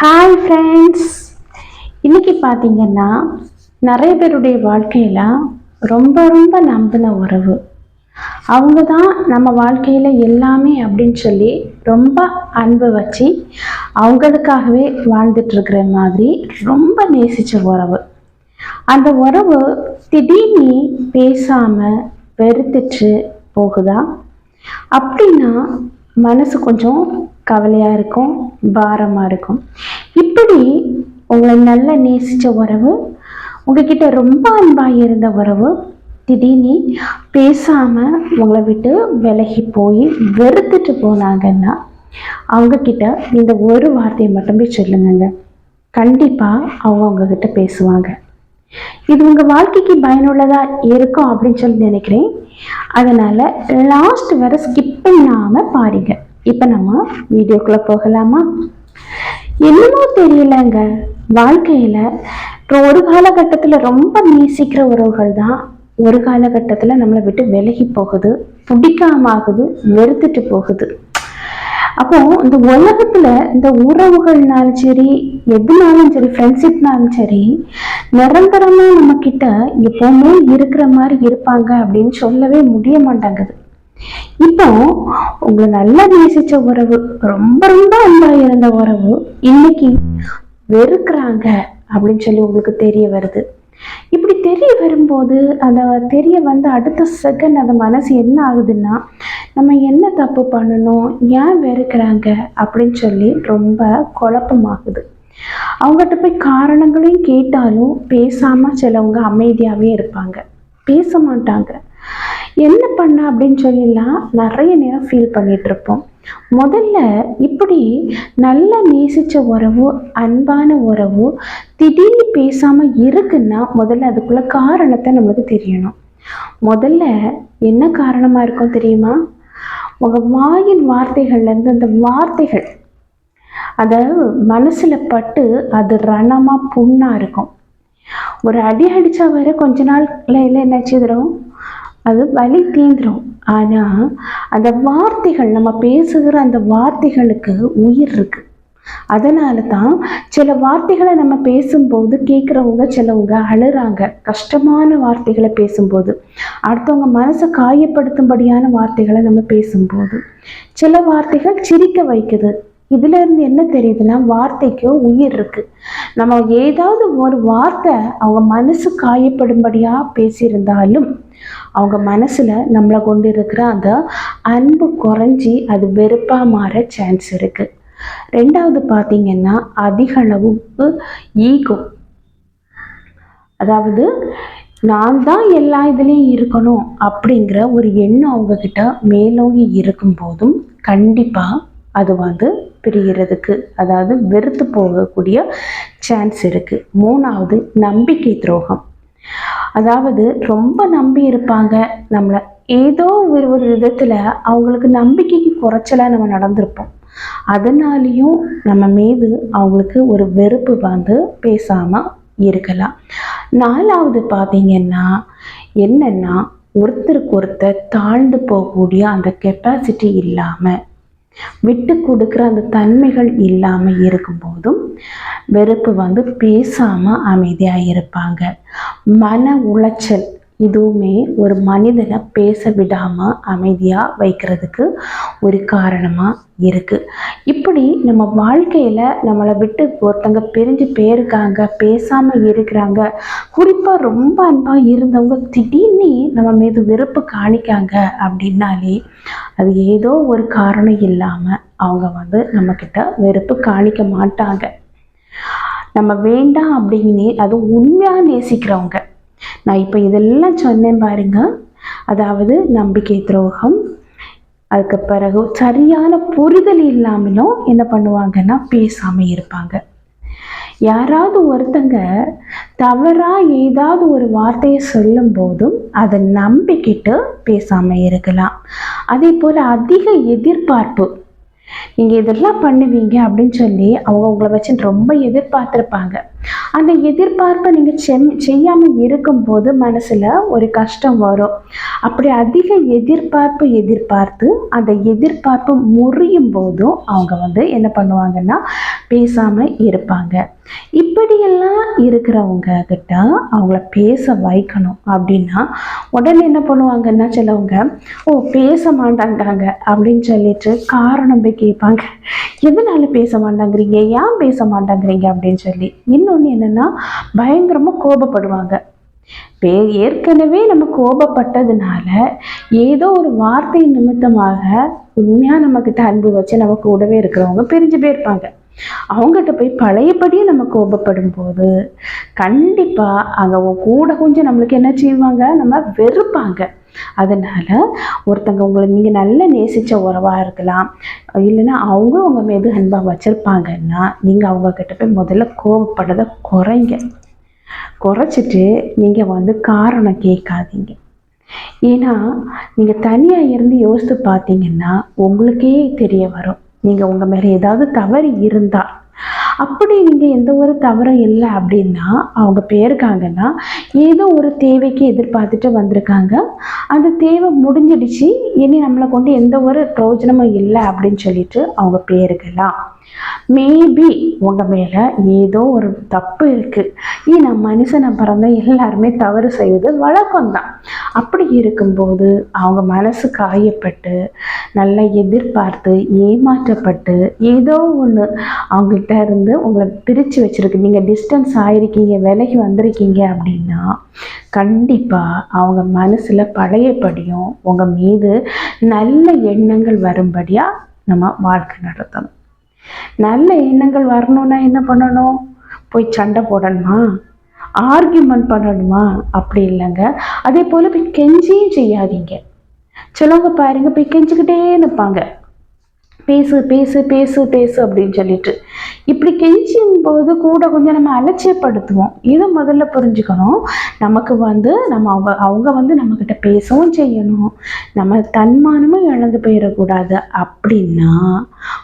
Hi friends இன்றைக்கி பார்த்தீங்கன்னா நிறைய பேருடைய வாழ்க்கையில் ரொம்ப ரொம்ப நம்பின உறவு. அவங்க தான் நம்ம வாழ்க்கையில் எல்லாமே அப்படின்னு சொல்லி ரொம்ப அன்பு வச்சு அவங்களுக்காகவே வாழ்ந்துட்டுருக்கிற மாதிரி ரொம்ப நேசித்த உறவு. அந்த உறவு திடீர்னு பேசாமல் வெறுத்துட்டு போகுதா? அப்படின்னா மனசு கொஞ்சம் கவலையாக இருக்கும் பாரமாக இருக்கும். இப்படி உங்களை நல்லா நேசித்த உறவு உங்ககிட்ட ரொம்ப அன்பாக இருந்த உறவு திடீர்னு பேசாமல் உங்களை விட்டு விலகி போய் வெறுத்துட்டு போனாங்கன்னா அவங்கக்கிட்ட இந்த ஒரு வார்த்தையை மட்டுமே சொல்லுங்கங்க. கண்டிப்பாக அவங்க உங்ககிட்ட பேசுவாங்க. இது உங்கள் வாழ்க்கைக்கு பயனுள்ளதாக இருக்கும் அப்படின்னு சொல்லி நினைக்கிறேன். அதனால் லாஸ்ட் வரை ஸ்கிப் பண்ணாமல் பாருங்க. இப்போ நம்ம வீடியோக்குள்ளே போகலாமா? என்னமோ தெரியலங்க. வாழ்க்கையில் ஒரு காலகட்டத்தில் ரொம்ப நேசிக்கிற உறவுகள் தான் ஒரு காலகட்டத்தில் நம்மளை விட்டு விலகி போகுது பிடிக்காம ஆகுது வெறுத்துட்டு போகுது. அப்போ இந்த உலகத்துல இந்த உறவுகள்னாலும் சரி எதுனாலும் சரி ஃப்ரெண்ட்ஷிப்னாலும் சரி நிரந்தரமா நம்ம கிட்ட எப்பவுமே இருக்கிற மாதிரி இருப்பாங்க அப்படின்னு சொல்லவே முடிய மாட்டாங்குது. இப்போ உங்களை நல்லா நேசிச்ச உறவு ரொம்ப ரொம்ப அன்பா இருந்த உறவு இன்னைக்கு வெறுக்கிறாங்க அப்படின்னு சொல்லி உங்களுக்கு தெரிய வருது. இப்படி தெரிய வரும்போது அந்த தெரிய வந்து அடுத்த செகண்ட் அந்த மனசு என்ன ஆகுதுன்னா நம்ம என்ன தப்பு பண்ணணும் ஏன் வெறுக்கிறாங்க அப்படின்னு சொல்லி ரொம்ப குழப்பமாகுது. அவங்ககிட்ட போய் காரணங்களையும் கேட்டாலும் பேசாமல் சிலவங்க அமைதியாகவே இருப்பாங்க. பேச மாட்டாங்க. என்ன பண்ண அப்படின்னு சொல்லிலாம் நிறைய நேரம் ஃபீல் பண்ணிட்டு இருப்போம். முதல்ல இப்படி நல்லா நேசிச்ச உறவு அன்பான உறவு திடீர்னு பேசாம இருக்குன்னா முதல்ல அதுக்குள்ள காரணத்தை நம்மளுக்கு தெரியணும். முதல்ல என்ன காரணமா இருக்கும் தெரியுமா? உங்க வாயின் வார்த்தைகள்ல இருந்து அந்த வார்த்தைகள் அதாவது மனசுல பட்டு அது ரணமா புண்ணா இருக்கும். ஒரு அடி அடிச்சா வர கொஞ்ச நாள்ல என்ன செய்திரும் அது வலி தீந்துரும். ஆனால் அந்த வார்த்தைகள் நம்ம பேசுகிற அந்த வார்த்தைகளுக்கு உயிர் இருக்கு. அதனால தான் சில வார்த்தைகளை நம்ம பேசும்போது கேட்குறவங்க சிலவங்க அழுறாங்க. கஷ்டமான வார்த்தைகளை பேசும்போது. அடுத்தவங்க மனசை காயப்படுத்தும்படியான வார்த்தைகளை நம்ம பேசும்போது. சில வார்த்தைகள் சிரிக்க வைக்குது. இதுல இருந்து என்ன தெரியுதுன்னா வார்த்தைக்கு உயிர் இருக்கு. நம்ம ஏதாவது ஒரு வார்த்தை அவங்க மனசு காயப்படும்படியா பேசியிருந்தாலும் அவங்க மனசுல நம்மளை கொண்டு இருக்கிற அந்த அன்பு குறைஞ்சி அது வெறுப்பா மாற சான்ஸ் இருக்கு. ரெண்டாவது பார்த்தீங்கன்னா அதிகளவுக்கு ஈகோ அதாவது நான் தான் எல்லா இதுலேயும் இருக்கணும் அப்படிங்கிற ஒரு எண்ணம் அவங்கக்கிட்ட மேலோங்கி இருக்கும் போதும் கண்டிப்பாக அது வந்து பிரிகிறதுக்கு அதாவது வெறுத்து போகக்கூடிய சான்ஸ் இருக்குது மூணாவது நம்பிக்கை துரோகம். அதாவது ரொம்ப நம்பி இருப்பாங்க. நம்மளை ஏதோ ஒரு ஒரு விதத்தில் அவங்களுக்கு நம்பிக்கைக்கு குறைச்சலாக நம்ம நடந்திருப்போம். அதனாலேயும் நம்ம மீது அவங்களுக்கு ஒரு வெறுப்பு வந்து பேசாமல் இருக்கலாம். நாலாவது பார்த்தீங்கன்னா என்னென்னா ஒருத்தருக்கு ஒருத்தர் தாழ்ந்து போகக்கூடிய அந்த கெப்பாசிட்டி இல்லாமல் விட்டு கொடுக்குற அந்த தன்மைகள் இல்லாமல் இருக்கும்போதும் வெறுப்பு வந்து பேசாமல் அமைதியாக இருப்பாங்க. மன உளைச்சல் இதுவுமே ஒரு மனிதனை பேச விடாமல் அமைதியாக வைக்கிறதுக்கு ஒரு காரணமாக இருக்குது இப்படி நம்ம வாழ்க்கையில் நம்மளை விட்டு ஒருத்தங்க பிரிஞ்சு போயிருக்காங்க பேசாமல் இருக்கிறாங்க குறிப்பாக ரொம்ப அன்பாக இருந்தவங்க திடீர்னு நம்ம மீது வெறுப்பு காணிக்காங்க அப்படின்னாலே அது ஏதோ ஒரு காரணம் இல்லாமல் அவங்க வந்து நம்மக்கிட்ட வெறுப்பு காணிக்க மாட்டாங்க. நம்ம வேண்டாம் அப்படின்னு அது உண்மையாக நேசிக்கிறவங்க. நான் இப்போ இதெல்லாம் சொன்னேன் பாருங்க. அதாவது நம்பிக்கை துரோகம் அதுக்கு பிறகு சரியான புரிதல் இல்லாமலும் என்ன பண்ணுவாங்கன்னா பேசாமல் இருப்பாங்க. யாராவது ஒருத்தங்க தவறாக ஏதாவது ஒரு வார்த்தையை சொல்லும் போதும் அதை நம்பிக்கிட்டு பேசாமல் இருக்கலாம். அதே போல் அதிக எதிர்பார்ப்பு. நீங்கள் இதெல்லாம் பண்ணுவீங்க அப்படின்னு சொல்லி அவங்க உங்களை வச்சு ரொம்ப எதிர்பார்த்துருப்பாங்க. அந்த எதிர்பார்ப்பை நீங்கள் செம் செய்யாமல் இருக்கும்போது மனசில் ஒரு கஷ்டம் வரும். அப்படி அதிக எதிர்பார்ப்பு எதிர்பார்த்து அந்த எதிர்பார்ப்பு முறியும் போதும் அவங்க வந்து என்ன பண்ணுவாங்கன்னா பேசாமல் இருப்பாங்க. இப்படியெல்லாம் இருக்கிறவங்க கிட்ட அவங்கள பேச வைக்கணும் அப்படின்னா உடனே என்ன பண்ணுவாங்கன்னா சிலவங்க ஓ பேச மாட்டாங்காங்க அப்படின்னு சொல்லிட்டு காரணம் போய் கேட்பாங்க. எதனால பேச மாட்டாங்கிறீங்க? ஏன் பேச மாட்டாங்கிறீங்க? அப்படின்னு சொல்லி. இன்னொன்று என்னென்னா பயங்கரமாக கோபப்படுவாங்க. வே ஏற்கனவே நம்ம கோபப்பட்டதுனால ஏதோ ஒரு வார்த்தை நிமித்தமாக உண்மையாக நம்மக்கிட்ட அன்பு வச்சு நம்ம கூடவே இருக்கிறவங்க பிரிஞ்சு போயிருப்பாங்க. அவங்ககிட்ட போய் பழையபடியே நம்ம கோபப்படும் போது கண்டிப்பாக அங்கே கூட கொஞ்சம் நம்மளுக்கு என்ன செய்வாங்க? நம்ம வெறுப்பாங்க. அதனால் ஒருத்தங்க உங்களை நீங்கள் நல்ல நேசித்த உறவாக இருக்கலாம். இல்லைன்னா அவங்களும் உங்கள் மீது அன்பாக வச்சுருப்பாங்கன்னா நீங்கள் அவங்கக்கிட்ட போய் முதல்ல கோபப்படுறத குறைங்க. குறைச்சிட்டு நீங்கள் வந்து காரணம் கேட்காதீங்க. ஏன்னா நீங்கள் தனியாக இருந்து யோசித்து பார்த்தீங்கன்னா உங்களுக்கே தெரிய வரும். நீங்கள் உங்கள் மேலே ஏதாவது தவறு இருந்தால் அப்படி நீங்கள் எந்த ஒரு தவறும் இல்லை அப்படின்னா அவங்க போயிருக்காங்கன்னா ஏதோ ஒரு தேவைக்கு எதிர்பார்த்துட்டு வந்திருக்காங்க. அந்த தேவை முடிஞ்சிடுச்சு. இனி நம்மளை கொண்டு எந்த ஒரு பிரயோஜனமும் இல்லை அப்படின்னு சொல்லிட்டு அவங்க போயிருக்கலாம் மேபி உங்கள் மேலே ஏதோ ஒரு தப்பு இருக்குது ஏன்னா மனுஷனை பிறந்த எல்லாருமே தவறு செய்வது வழக்கம்தான். அப்படி இருக்கும்போது அவங்க மனசு காயப்பட்டு நல்லா எதிர்பார்த்து ஏமாற்றப்பட்டு ஏதோ ஒன்று அவங்ககிட்ட இருந்து உங்களை பிரித்து வச்சுருக்கு. நீங்கள் டிஸ்டன்ஸ் ஆயிருக்கீங்க விலகி வந்திருக்கீங்க அப்படின்னா கண்டிப்பாக அவங்க மனசில் பழையபடியும் உங்கள் மீது நல்ல எண்ணங்கள் வரும்படியாக நம்ம வாழ்க்கை நடத்தணும். நல்ல எண்ணங்கள் வரணும்னா என்ன பண்ணணும்? போய் சண்டை போடணுமா? ஆர்கியூமெண்ட் பண்ணணுமா? அப்படி இல்லைங்க. அதே போல் போய் கெஞ்சியும் செய்யாதீங்க. சிலவங்க பாருங்க போய் கெஞ்சிக்கிட்டே நிற்பாங்க. பேசு பேசு பேசு பேசு அப்படின்னு சொல்லிட்டு. இப்படி கெஞ்சும் போது கூட கொஞ்சம் நம்ம அலட்சியப்படுத்துவோம். இதை முதல்ல புரிஞ்சுக்கணும். நமக்கு வந்து நம்ம அவங்க அவங்க வந்து நம்மக்கிட்ட பேசவும் செய்யணும். நம்ம தன்மானமும் இழந்து போயிடக்கூடாது. அப்படின்னா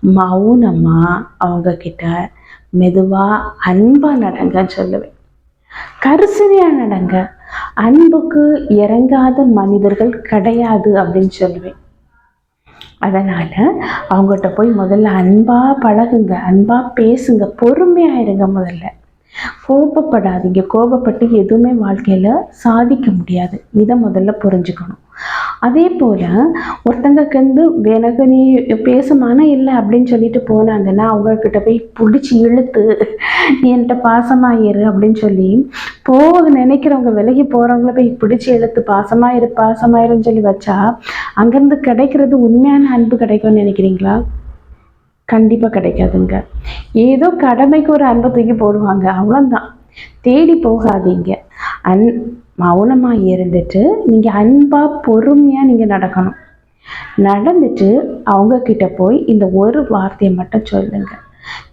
மௌனமாக அவங்கக்கிட்ட மெதுவாக அன்பாக நடங்கன்னு சொல்லுவேன். கரிசனையாக நடங்க. அன்புக்கு இறங்காத மனிதர்கள் கிடையாது அப்படின்னு சொல்லுவேன். அதனால் அவங்ககிட்ட போய் முதல்ல அன்பாக பழகுங்க அன்பாக பேசுங்க பொறுமையாக இருங்க முதல்ல. கோபப்படாதீங்க. கோபப்பட்டு எதுவுமே வாழ்க்கையில் சாதிக்க முடியாது. இதை முதல்ல புரிஞ்சுக்கணும். அதே போல் ஒருத்தங்களுக்கு வந்து எனக்கு நீ பேசமான இல்லை அப்படின்னு சொல்லிட்டு போனாங்கன்னா அவங்கக்கிட்ட போய் பிடிச்சி இழுத்து நீ என்கிட்ட பாசமாக இரு அப்படின்னு சொல்லி போக நினைக்கிறவங்க விலகி போகிறவங்கள போய் பிடிச்சி இழுத்து பாசமாக இரு பாசமாக இருன்னு சொல்லி வச்சா அங்கேருந்து கிடைக்கிறது உண்மையான அன்பு கிடைக்கும்னு நினைக்கிறீங்களா? கண்டிப்பாக கிடைக்காதுங்க. ஏதோ கடமைக்கு ஒரு அன்பை தூக்கி போடுவாங்க. அவ்வளோதான் தேடி போகாதீங்க. அன் மௌனமாக இருந்துட்டு நீங்கள் அன்பாக பொறுமையாக நீங்கள் நடக்கணும். நடந்துட்டு அவங்கக்கிட்ட போய் இந்த ஒரு வார்த்தையை மட்டும் சொல்லுங்க.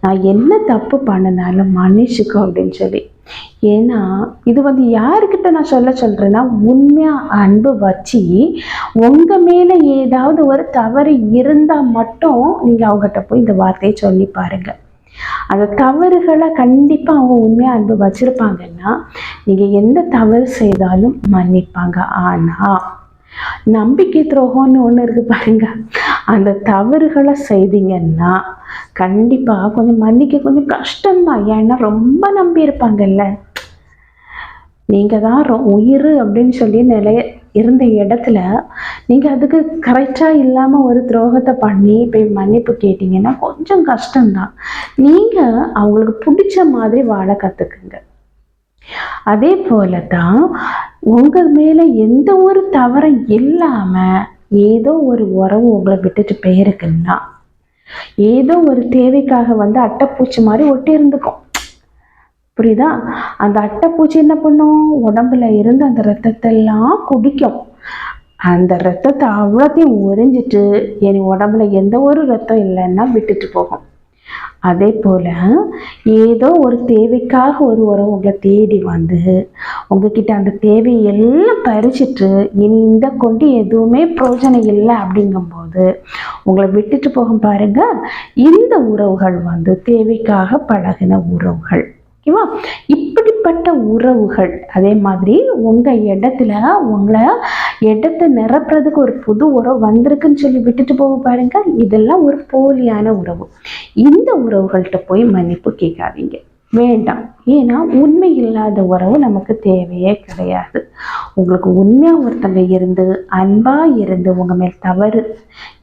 நான் என்ன தப்பு பண்ணினாலும் மன்னிச்சுக்கோ அப்படின்னு சொல்லி. ஏன்னா இது வந்து யாருக்கிட்ட நான் சொல்ல சொல்கிறேன்னா உண்மையாக அன்பு வச்சு உங்கள் மேலே ஏதாவது ஒரு தவறு இருந்தால் மட்டும் நீங்கள் அவங்ககிட்ட போய் இந்த வார்த்தையை சொல்லி பாருங்கள் அந்த தவறுகளை கண்டிப்பாக அவங்க உண்மையாக அன்பு வச்சுருப்பாங்கன்னா நீங்கள் எந்த தவறு செய்தாலும் மன்னிப்பாங்க. ஆனால் நம்பிக்கை துரோகம்னு ஒன்று இருக்குது பாருங்க. அந்த தவறுகளை செய்தீங்கன்னா கண்டிப்பாக கொஞ்சம் மன்னிக்க கொஞ்சம் கஷ்டம்தான். ஏன்னா ரொம்ப நம்பி இருப்பாங்கல்ல நீங்கள் தான் ரொ- உயிர் அப்படின்னு சொல்லி நிலைய இருந்த இடத்துல நீங்கள் அதுக்கு கரெக்டாக இல்லாமல் ஒரு துரோகத்தை பண்ணி போய் மன்னிப்பு கேட்டிங்கன்னா கொஞ்சம் கஷ்டம்தான். நீங்கள் அவங்களுக்கு பிடிச்ச மாதிரி வாழ கற்றுக்குங்க அதே போல தான் உங்கள் மேலே எந்த ஒரு தவறும் இல்லாமல் ஏதோ ஒரு உறவு உங்களை விட்டுட்டு போயிருக்குன்னா ஏதோ ஒரு தேவைக்காக வந்து அட்டைப்பூச்சி மாதிரி ஒட்டி இருந்துக்கும் புரியுதா? அந்த அட்டைப்பூச்சி என்ன பண்ணும்? உடம்புல இருந்து அந்த ரத்தத்தை எல்லாம் குடிக்கும். அந்த ரத்தத்தை அவ்வளோத்தையும் உறிஞ்சிட்டு என் உடம்புல எந்த ஒரு ரத்தம் இல்லைன்னா விட்டுட்டு போகும். அதே போல் ஏதோ ஒரு தேவைக்காக ஒரு உறவு உங்களை தேடி வந்து உங்ககிட்ட அந்த தேவையெல்லாம் பறிச்சிட்டு இனி இந்த கொண்டு எதுவுமே பிரயோஜனம் இல்லை அப்படிங்கும்போது உங்களை விட்டுட்டு போகும் பாருங்க. இந்த உறவுகள் வந்து தேவைக்காக பழகின உறவுகள். ஓகேவா? இப்படிப்பட்ட உறவுகள் அதே மாதிரி உங்கள் இடத்துல உங்களை இடத்தை நிரப்புறதுக்கு ஒரு புது உறவு வந்திருக்குன்னு சொல்லி விட்டுட்டு போக பாருங்க. இதெல்லாம் ஒரு போலியான உறவு. இந்த உறவுகள்கிட்ட போய் மன்னிப்பு கேட்காதீங்க. வேண்டாம். ஏன்னா உண்மை இல்லாத உறவு நமக்கு தேவையே கிடையாது. உங்களுக்கு உண்மையாக ஒருத்தங்க இருந்து அன்பாக இருந்து உங்கள் மேல் தவறு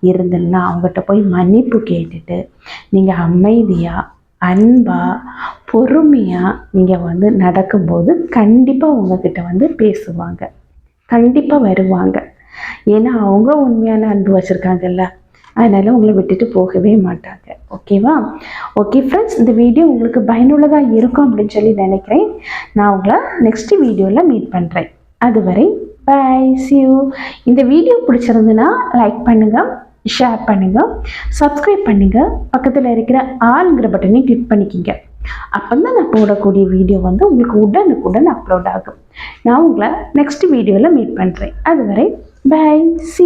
இருந்துன்னா அவங்ககிட்ட போய் மன்னிப்பு கேட்டுட்டு நீங்கள் அமைதியாக அன்பாக பொறுமையாக நீங்கள் வந்து நடக்கும்போது கண்டிப்பாக உங்ககிட்ட வந்து பேசுவாங்க. கண்டிப்பாக வருவாங்க. ஏன்னா அவங்க உண்மையான அன்பு வச்சுருக்காங்கல்ல. அதனால் உங்களை விட்டுட்டு போகவே மாட்டாங்க. ஓகேவா ஓகே ஃப்ரெண்ட்ஸ் இந்த வீடியோ உங்களுக்கு பயனுள்ளதாக இருக்கும் அப்படின்னு சொல்லி நினைக்கிறேன். நான் உங்களை நெக்ஸ்ட் வீடியோவில் மீட் பண்ணுறேன் அதுவரை பை சியூ இந்த வீடியோ பிடிச்சிருந்துன்னா லைக் பண்ணுங்கள் ஷேர் பண்ணுங்கள் சப்ஸ்கிரைப் பண்ணுங்கள் பக்கத்தில் இருக்கிற ஆளுங்கிற பட்டனையும் கிளிக் பண்ணிக்கிங்க. அப்போ தான் நான் போடக்கூடிய வீடியோ வந்து உங்களுக்கு உடனுக்குடன் அப்லோட் ஆகும். நான் உங்களை நெக்ஸ்ட் வீடியோவில் மீட் பண்ணுறேன் அதுவரை பை சி